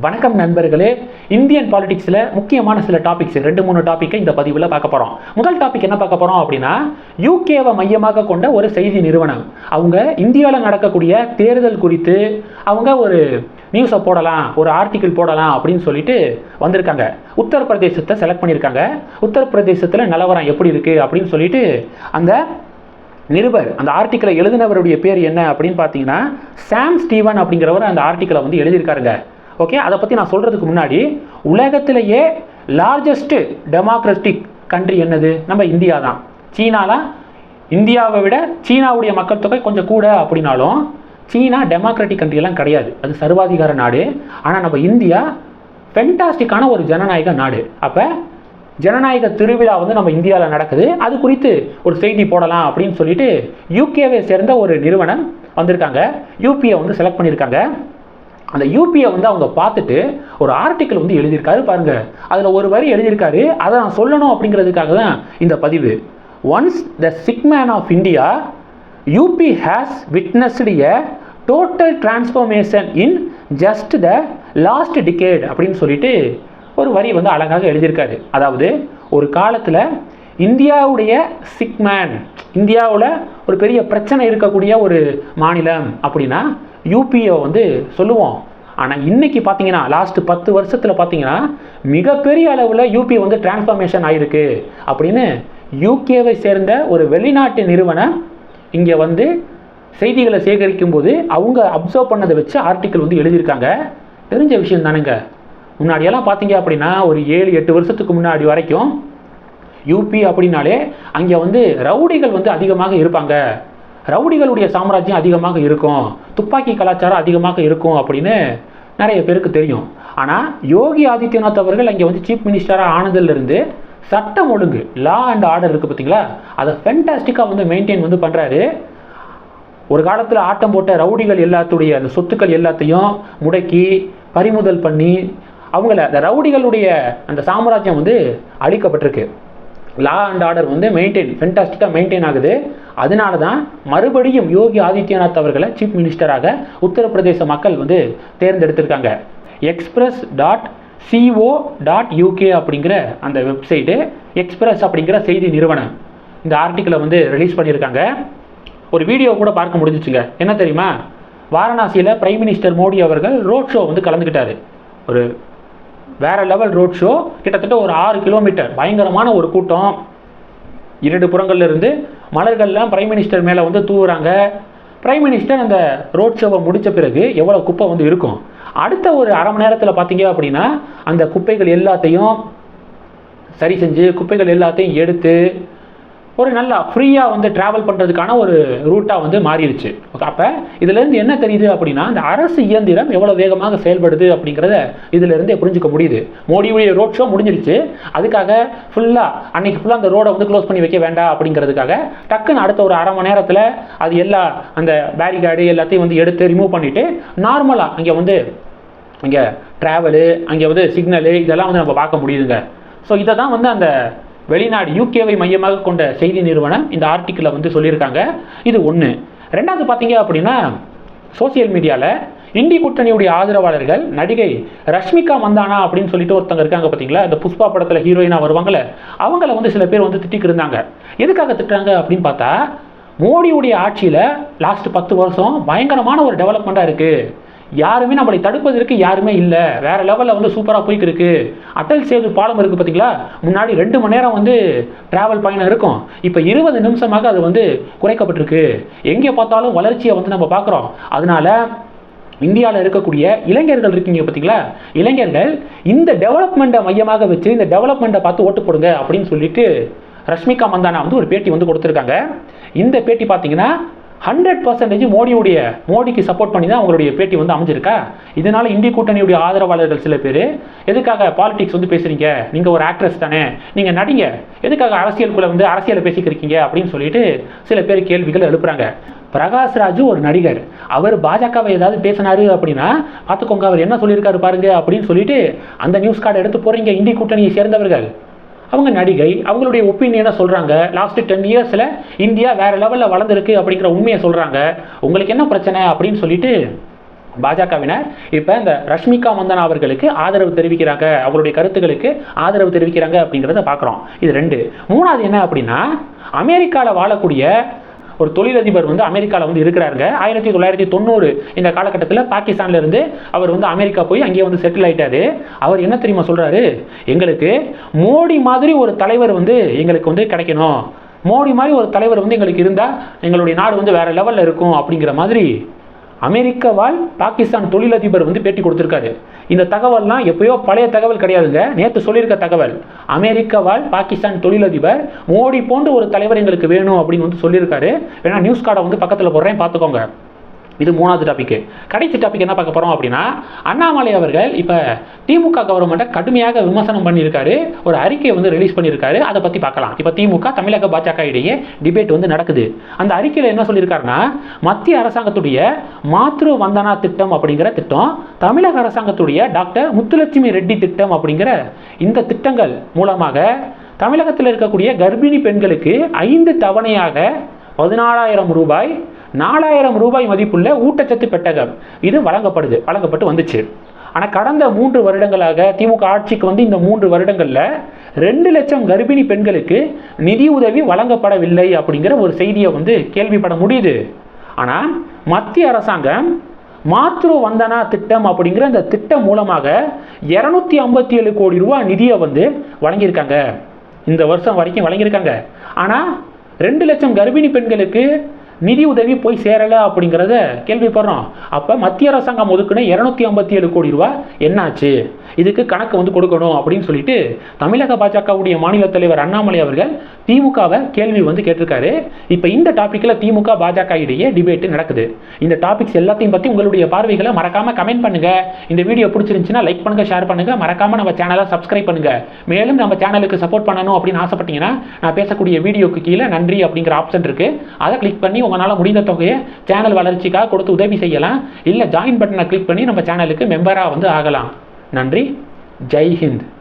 வணக்கம் நண்பர்களே. இந்தியன் பாலிடிக்ஸில் முக்கியமான சில டாபிக்ஸ் ரெண்டு மூணு டாப்பிக்கை இந்த பதிவில் பார்க்க போகிறோம் முதல் டாபிக் என்ன பார்க்க போகிறோம் அப்படின்னா யூகேவை மையமாக கொண்ட ஒரு செய்தி நிறுவனம். அவங்க இந்தியாவில் நடக்கக்கூடிய தேர்தல் குறித்து அவங்க ஒரு நியூஸை போடலாம் ஒரு ஆர்டிக்கிள் போடலாம் அப்படின்னு சொல்லிட்டு வந்திருக்காங்க. உத்தரப்பிரதேசத்தை செலக்ட் பண்ணியிருக்காங்க. உத்தரப்பிரதேசத்தில் நிலவரம் எப்படி இருக்குது அப்படின்னு சொல்லிட்டு அந்த நிருபர் அந்த ஆர்டிக்கலை எழுதினவருடைய பேர் என்ன அப்படின்னு பார்த்தீங்கன்னா சாம் ஸ்டீவன் அப்படிங்கிறவர் அந்த ஆர்டிக்கலை வந்து எழுதியிருக்காருங்க. ஓகே அதை பற்றி நான் சொல்கிறதுக்கு முன்னாடி உலகத்திலேயே லார்ஜஸ்ட்டு டெமோக்ராட்டிக் கண்ட்ரி என்னது? நம்ம இந்தியா தான். சீனாலாம் இந்தியாவை விட சீனாவுடைய மக்கள் தொகை கொஞ்சம் கூட அப்படின்னாலும் சீனா டெமோக்ராட்டிக் கண்ட்ரியெல்லாம் கிடையாது. அது சர்வாதிகார நாடு. ஆனால் நம்ம இந்தியா ஃபென்டாஸ்டிக்கான ஒரு ஜனநாயக நாடு. அப்போ ஜனநாயக திருவிழா வந்து நம்ம இந்தியாவில் நடக்குது. அது குறித்து ஒரு செய்தி போடலாம் அப்படின்னு சொல்லிட்டு யூகேவை சேர்ந்த ஒரு நிறுவனம் வந்திருக்காங்க. யூபியை வந்து செலக்ட் பண்ணியிருக்காங்க. அந்த யூபியை வந்து அவங்க பார்த்துட்டு ஒரு ஆர்டிக்கல் வந்து எழுதியிருக்காரு பாருங்க. அதில் ஒரு வரி எழுதியிருக்காரு. அதை நான் சொல்லணும் அப்படிங்கிறதுக்காக தான் இந்த பதிவு. Once the sick man of India UP has witnessed a total transformation in just the last decade அப்படின்னு சொல்லிட்டு ஒரு வரி வந்து அழகாக எழுதியிருக்காரு. அதாவது ஒரு காலத்தில் இந்தியாவுடைய சிக்மேன் இந்தியாவில் ஒரு பெரிய பிரச்சனை இருக்கக்கூடிய ஒரு மாநிலம் அப்படின்னா யூபிஏ வந்து சொல்லுவோம். ஆனால் இன்னைக்கு பார்த்தீங்கன்னா லாஸ்ட் பத்து வருஷத்தில் பார்த்தீங்கன்னா மிகப்பெரிய அளவில் யூபி வந்து டிரான்ஸ்ஃபர்மேஷன் ஆகிருக்கு அப்படின்னு யூகேவை சேர்ந்த ஒரு வெளிநாட்டு நிறுவனம் இங்கே வந்து செய்திகளை சேகரிக்கும் போது அவங்க அப்சர்வ் பண்ணதை வச்சு ஆர்டிக்கல் வந்து எழுதியிருக்காங்க. தெரிஞ்ச விஷயம் தானுங்க. முன்னாடியெல்லாம் பார்த்தீங்க அப்படின்னா ஒரு ஏழு எட்டு வருஷத்துக்கு முன்னாடி வரைக்கும் யூபி அப்படின்னாலே அங்கே வந்து ரவுடிகள் வந்து அதிகமாக இருப்பாங்க. ரவுடிகளுடைய சாம்ராஜ்யம் அதிகமாக இருக்கும் துப்பாக்கி கலாச்சாரம் அதிகமாக இருக்கும் அப்படின்னு நிறைய பேருக்கு தெரியும். ஆனால் யோகி ஆதித்யநாத் அவர்கள் அங்கே வந்து சீஃப் மினிஸ்டராக ஆனதுலேருந்து சட்டம் ஒழுங்கு லா அண்ட் ஆர்டர் இருக்குது பார்த்தீங்களா? அதை ஃபென்டாஸ்டிக்காக வந்து மெயின்டைன் வந்து பண்ணுறாரு ஒரு காலத்தில் ஆட்டம் போட்ட ரவுடிகள் எல்லாத்துடைய அந்த சொத்துக்கள் எல்லாத்தையும் முடக்கி பறிமுதல் பண்ணி அவங்கள அந்த ரவுடிகளுடைய அந்த சாம்ராஜ்யம் வந்து அழிக்கப்பட்டிருக்கு. லா அண்ட் ஆர்டர் வந்து மெயின்டைன் ஃபென்டாஸ்டிக்காக மெயின்டைன் ஆகுது. அதனால தான் மறுபடியும் யோகி ஆதித்யநாத் அவர்களை சீஃப் மினிஸ்டராக உத்தரப்பிரதேச மக்கள் வந்து தேர்ந்தெடுத்திருக்காங்க. Express dot co dot UK அப்படிங்கிற அந்த வெப்சைட்டு எக்ஸ்பிரஸ் அப்படிங்கிற செய்தி நிறுவனம் இந்த ஆர்டிக்கிளை வந்து ரிலீஸ் பண்ணியிருக்காங்க. ஒரு வீடியோ கூட பார்க்க முடிஞ்சிச்சுங்க. என்ன தெரியுமா? வாரணாசியில் பிரைம் மினிஸ்டர் மோடி அவர்கள் ரோட் ஷோ வந்து கலந்துக்கிட்டாரு. ஒரு வேற லெவல் ரோட் ஷோ கிட்டத்தட்ட ஒரு ஆறு கிலோமீட்டர் பயங்கரமான ஒரு கூட்டம். இரண்டு புறங்கள்லேருந்து மலர்கள்லாம் பிரைம் மினிஸ்டர் மேலே வந்து தூவுறாங்க. பிரைம் மினிஸ்டர் அந்த ரோட் ஷோவை முடித்த பிறகு எவ்வளோ குப்பை வந்து இருக்கும்? அடுத்த ஒரு அரை மணி நேரத்தில் பார்த்தீங்க அப்படின்னா அந்த குப்பைகள் எல்லாத்தையும் சரி செஞ்சு குப்பைகள் எல்லாத்தையும் எடுத்து ஒரு நல்லா ஃப்ரீயாக வந்து ட்ராவல் பண்ணுறதுக்கான ஒரு ரூட்டாக வந்து மாறிடுச்சு. அப்போ இதுலேருந்து என்ன தெரியுது அப்படின்னா இந்த அரசு இயந்திரம் எவ்வளோ வேகமாக செயல்படுது அப்படிங்கிறத இதிலிருந்தே புரிஞ்சுக்க முடியுது. மோடியுடைய ரோட் ஷோ முடிஞ்சிருச்சு. அதுக்காக ஃபுல்லாக அன்னைக்கு ஃபுல்லாக அந்த ரோடை வந்து க்ளோஸ் பண்ணி வைக்க வேண்டாம் அப்படிங்கிறதுக்காக டக்குன்னு அடுத்த ஒரு அரை மணி நேரத்தில் அது எல்லா அந்த பேரிகார்டு எல்லாத்தையும் வந்து எடுத்து ரிமூவ் பண்ணிவிட்டு நார்மலாக அங்கே வந்து இங்கே ட்ராவலு அங்கே வந்து சிக்னலு இதெல்லாம் வந்து நம்ம பார்க்க முடியுதுங்க. ஸோ இதை தான் வந்து அந்த வெளிநாடு யூகேவை மையமாக கொண்ட செய்தி நிறுவனம் இந்த ஆர்டிக்கிளை வந்து சொல்லியிருக்காங்க. இது ஒன்று ரெண்டாவது பார்த்தீங்க அப்படின்னா சோசியல் மீடியாவில் இந்தி கூட்டணியுடைய ஆதரவாளர்கள் நடிகை ரஷ்மிகா மந்தானா அப்படின்னு சொல்லிட்டு ஒருத்தங்க இருக்காங்க பார்த்தீங்களா? இந்த புஷ்பா படத்தில் ஹீரோயினாக வருவாங்கல்ல அவங்கள வந்து சில பேர் வந்து திட்டிக்கு இருந்தாங்க. எதுக்காக திட்டுறாங்க அப்படின்னு பார்த்தா மோடியுடைய ஆட்சியில் லாஸ்ட் பத்து வருஷம் பயங்கரமான ஒரு டெவலப்மெண்ட்டாக இருக்குது யாருமே நம்மளை தடுப்பதற்கு யாருமே இல்லை. வேற லெவலில் வந்து சூப்பராக போய்க்கு இருக்கு அட்டல் சேது பாலம் இருக்குது பார்த்தீங்களா முன்னாடி ரெண்டு மணி நேரம் வந்து டிராவல் பயணம் இருக்கும். இப்போ இருபது நிமிஷமாக அது வந்து குறைக்கப்பட்டிருக்கு. எங்கே பார்த்தாலும் வளர்ச்சியை வந்து நம்ம பார்க்குறோம். அதனால இந்தியாவில் இருக்கக்கூடிய இளைஞர்கள் இருக்கீங்க பார்த்தீங்களா இளைஞர்கள் இந்த டெவலப்மெண்ட்டை மையமாக வச்சு இந்த டெவலப்மெண்ட்டை பார்த்து ஓட்டு போடுங்க அப்படின்னு சொல்லிட்டு ரஷ்மிகா மந்தானா வந்து ஒரு பேட்டி வந்து கொடுத்துருக்காங்க. இந்த பேட்டி பார்த்தீங்கன்னா ஹண்ட்ரட் பர்சன்டேஜ் மோடியுடைய மோடிக்கு சப்போர்ட் பண்ணி தான் அவங்களுடைய பேட்டி வந்து அமைஞ்சிருக்கா? இதனால இந்திய கூட்டணியுடைய ஆதரவாளர்கள் சில பேர் எதுக்காக பாலிடிக்ஸ் வந்து பேசுறீங்க? நீங்க ஒரு ஆக்ட்ரஸ் தானே. நீங்க நடிங்க. எதுக்காக அரசியலுக்குள்ள வந்து அரசியலை பேசிக்கிறீங்க அப்படின்னு சொல்லிட்டு சில பேர் கேள்விகள் எழுப்புறாங்க. பிரகாஷ் ராஜு ஒரு நடிகர். அவர் பாஜகவை ஏதாவது பேசினாரு அப்படின்னா பார்த்துக்கோங்க அவர் என்ன சொல்லியிருக்காரு பாருங்க அப்படின்னு சொல்லிட்டு அந்த நியூஸ் கார்டு எடுத்து போறீங்க இந்திய கூட்டணியை சேர்ந்தவர்கள். அவங்க நடிகை அவங்களுடைய ஒப்பீனியனை சொல்கிறாங்க லாஸ்ட் டென் இயர்ஸில் இந்தியா வேறு லெவலில் வளர்ந்துருக்கு அப்படிங்கிற உண்மையை சொல்கிறாங்க உங்களுக்கு என்ன பிரச்சனை அப்படின்னு சொல்லிட்டு பாஜகவினர் இப்போ இந்த ரஷ்மிகா மந்தனா அவர்களுக்கு ஆதரவு தெரிவிக்கிறாங்க. அவருடைய கருத்துக்களுக்கு ஆதரவு தெரிவிக்கிறாங்க அப்படிங்கிறத பார்க்குறோம் இது ரெண்டு. மூணாவது என்ன அப்படின்னா அமெரிக்காவில் வாழக்கூடிய ஒரு தொழிலதிபர் வந்து அமெரிக்காவில் வந்து இருக்கிறாருங்க. ஆயிரத்தி தொள்ளாயிரத்தி தொண்ணூறு இந்த காலகட்டத்தில் பாகிஸ்தான்ல இருந்து அவர் வந்து அமெரிக்கா போய் அங்கேயே வந்து செட்டில் ஆயிட்டாரு. அவர் என்ன தெரியுமா சொல்றாரு? எங்களுக்கு மோடி மாதிரி ஒரு தலைவர் வந்து எங்களுக்கு வந்து கிடைக்கணும். மோடி மாதிரி ஒரு தலைவர் வந்து எங்களுக்கு இருந்தால் எங்களுடைய நாடு வந்து வேற லெவலில் இருக்கும் அப்படிங்கிற மாதிரி அமெரிக்க வாழ் பாகிஸ்தான் தொழிலதிபர் வந்து பேட்டி கொடுத்துருக்காரு. இந்த தகவல்லாம் எப்பயோ பழைய தகவல் கிடையாதுங்க. நேற்று சொல்லியிருக்க தகவல். அமெரிக்க வாழ் பாகிஸ்தான் தொழிலதிபர் மோடி போன்ற ஒரு தலைவர் எங்களுக்கு வேணும் அப்படின்னு வந்து சொல்லியிருக்காரு. வேணா நியூஸ் கார்டை வந்து பக்கத்தில் போடுறேன் பார்த்துக்கோங்க இது மூணாவது டாபிக் கடைசி டாபிக் என்ன பார்க்க போகிறோம் அப்படின்னா அண்ணாமலை அவர்கள் இப்போ திமுக கவர்மெண்ட்டை கடுமையாக விமர்சனம் பண்ணியிருக்காரு ஒரு அறிக்கையை வந்து ரிலீஸ் பண்ணியிருக்காரு அதை பற்றி பார்க்கலாம். இப்போ திமுக தமிழக பாஜக இடையே டிபேட் வந்து நடக்குது. அந்த அறிக்கையில் என்ன சொல்லியிருக்காருன்னா மத்திய அரசாங்கத்துடைய மாத்ரு வந்தனா திட்டம் அப்படிங்கிற திட்டம் தமிழக அரசாங்கத்துடைய டாக்டர் முத்துலட்சுமி ரெட்டி திட்டம் அப்படிங்கிற இந்த திட்டங்கள் மூலமாக தமிழகத்தில் இருக்கக்கூடிய கர்ப்பிணி பெண்களுக்கு ஐந்து தவணையாக பதினாலாயிரம் ரூபாய் நாலாயிரம் ரூபாய் மதிப்புள்ள ஊட்டச்சத்து பெட்டகம். இது வழங்கப்படுது வழங்கப்பட்டு வந்துச்சு. ஆனால் கடந்த மூன்று வருடங்களாக திமுக ஆட்சிக்கு வந்து இந்த மூன்று வருடங்களில் ரெண்டு லட்சம் கர்ப்பிணி பெண்களுக்கு நிதி உதவி வழங்கப்படவில்லை அப்படிங்கிற ஒரு செய்தியை வந்து கேள்விப்பட முடியுது. ஆனால் மத்திய அரசாங்கம் மாத்ரு வந்தனா திட்டம் அப்படிங்கிற அந்த திட்டம் மூலமாக இரநூத்தி ஐம்பத்தி ஏழு கோடி ரூபாய் நிதியை வந்து வழங்கியிருக்காங்க. இந்த வருஷம் வரைக்கும் வழங்கியிருக்காங்க. ஆனால் ரெண்டு லட்சம் கர்ப்பிணி பெண்களுக்கு நிதி உதவி போய் சேரலை அப்படிங்கிறத கேள்விப்படுறோம். அப்போ மத்திய அரசாங்கம் ஒதுக்குன இரநூத்தி ஐம்பத்தி ஏழு கோடி ரூபா என்னாச்சு? இதுக்கு கணக்கு வந்து கொடுக்கணும் அப்படின்னு சொல்லிட்டு தமிழக பாஜகவுடைய மாநில தலைவர் அண்ணாமலை அவர்கள் திமுகவை கேள்வி வந்து கேட்டிருக்காரு. இப்போ இந்த டாப்பிக்கில் திமுக பாஜக இடையே டிபேட் நடக்குது. இந்த டாபிக்ஸ் எல்லாத்தையும் பற்றி உங்களுடைய பார்வைகளை மறக்காம கமெண்ட் பண்ணுங்க. இந்த வீடியோ பிடிச்சிருந்துச்சுன்னா லைக் பண்ணுங்க ஷேர் பண்ணுங்க. மறக்காம நம்ம சேனலை சப்ஸ்கிரைப் பண்ணுங்க. மேலும் நம்ம சேனலுக்கு சப்போர்ட் பண்ணணும் அப்படின்னு ஆசைப்பட்டீங்கன்னா நான் பேசக்கூடிய வீடியோக்கு கீழே நன்றி அப்படிங்கிற ஆப்ஷன் இருக்கு. அதை கிளிக் பண்ணி உங்களால் முடிந்த தொகையை சேனல் வளர்ச்சிக்காக கொடுத்து உதவி செய்யலாம். இல்லை ஜாயின் பட்டனை கிளிக் பண்ணி நம்ம சேனலுக்கு மெம்பராக வந்து ஆகலாம். நன்றி. ஜெய் ஹிந்த்.